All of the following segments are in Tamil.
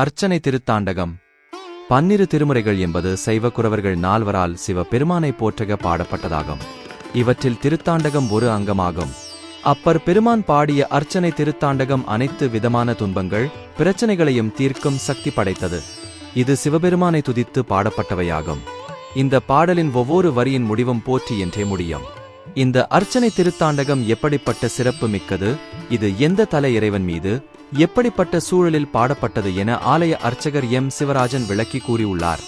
அர்ச்சனை திருத்தாண்டகம். பன்னிரு திருமுறைகள் என்பது சைவ குரவர்கள் நால்வரால் சிவ பெருமானை போற்றக பாடப்பட்டதாகும். இவற்றில் திருத்தாண்டகம் ஒரு அங்கமாகும். அப்பர் பெருமான் பாடிய அர்ச்சனை திருத்தாண்டகம் அனைத்து விதமான துன்பங்கள் பிரச்சனைகளையும் தீர்க்கும் சக்தி படைத்தது. இது சிவபெருமானை துதித்து பாடப்பட்டவையாகும். இந்த பாடலின் ஒவ்வொரு வரியின் முடிவும் போற்றி என்றே முடியும். இந்த அர்ச்சனை திருத்தாண்டகம் எப்படிப்பட்ட சிறப்பு மிக்கது? இது எந்த தலை இறைவன் மீது? எப்படிப்பட்ட சூழலில் பாடப்பட்டது என ஆலய அர்ச்சகர் எம். சிவராஜன் விளக்கி கூறியுள்ளார்.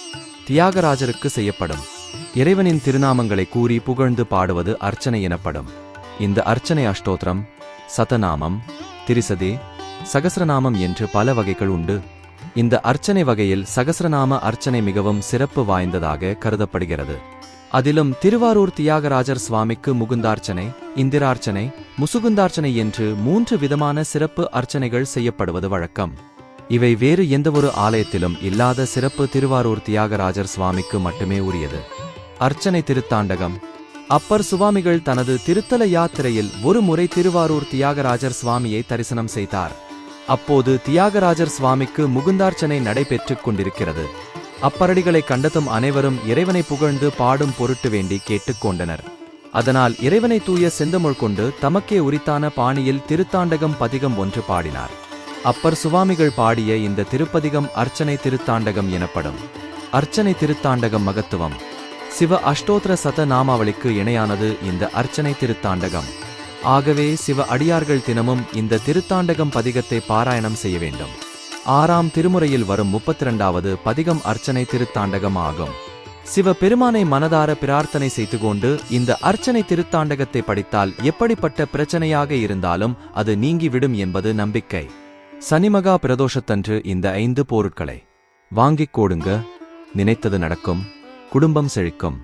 தியாகராஜருக்கு செய்யப்படும். இறைவனின் திருநாமங்களை கூறி புகழ்ந்து பாடுவது அர்ச்சனை எனப்படும். இந்த அர்ச்சனை அஷ்டோத்திரம் சதநாமம் திரிசதே சகஸ்ரநாமம் என்று பல வகைகள் உண்டு. இந்த அர்ச்சனை வகையில் சகஸ்ரநாம அர்ச்சனை மிகவும் சிறப்பு வாய்ந்ததாக கருதப்படுகிறது. அதிலும் திருவாரூர் தியாகராஜர் சுவாமிக்கு முகுந்தார்ச்சனை இந்திரார்ச்சனை முசுகுந்தார்ச்சனை என்று மூன்று விதமான சிறப்பு அர்ச்சனைகள் செய்யப்படுவது வழக்கம். இவை வேறு எந்தவொரு ஆலயத்திலும் இல்லாத சிறப்பு திருவாரூர் தியாகராஜர் சுவாமிக்கு மட்டுமே உரியது. அர்ச்சனை திருத்தாண்டகம். அப்பர் சுவாமிகள் தனது திருத்தல யாத்திரையில் ஒரு முறை திருவாரூர் தியாகராஜர் சுவாமியை தரிசனம் செய்தார். அப்போது தியாகராஜர் சுவாமிக்கு முகுந்தார்ச்சனை நடைபெற்றுக் கொண்டிருக்கிறது. அப்பரடிகளை கண்டதும் அனைவரும் இறைவனை புகழ்ந்து பாடும் பொருட்டு வேண்டி கேட்டுக்கொண்டனர். அதனால் இறைவனை தூய செந்தமிழ் கொண்டு தமக்கே உரித்தான பாணியில் திருத்தாண்டகம் பதிகம் ஒன்று பாடினார். அப்பர் சுவாமிகள் பாடிய இந்த திருப்பதிகம் அர்ச்சனை திருத்தாண்டகம் எனப்படும். அர்ச்சனை திருத்தாண்டகம் மகத்துவம். சிவ அஷ்டோத்திர சத நாமாவளிக்கு இணையானது இந்த அர்ச்சனை திருத்தாண்டகம். ஆகவே சிவ அடியார்கள் தினமும் இந்த திருத்தாண்டகம் பதிகத்தை பாராயணம் செய்ய வேண்டும். ஆறாம் திருமுறையில் வரும் முப்பத்தி இரண்டாவது பதிகம் அர்ச்சனை திருத்தாண்டகம் ஆகும் சிவ பெருமானை மனதார பிரார்த்தனை செய்து கொண்டு இந்த அர்ச்சனை திருத்தாண்டகத்தை படித்தால் எப்படிப்பட்ட பிரச்சனையாக இருந்தாலும் அது நீங்கிவிடும் என்பது நம்பிக்கை. சனிமகா பிரதோஷத்தன்று இந்த ஐந்து பொருட்களை வாங்கிக் கோடுங்க. நினைத்தது நடக்கும். குடும்பம் செழிக்கும்.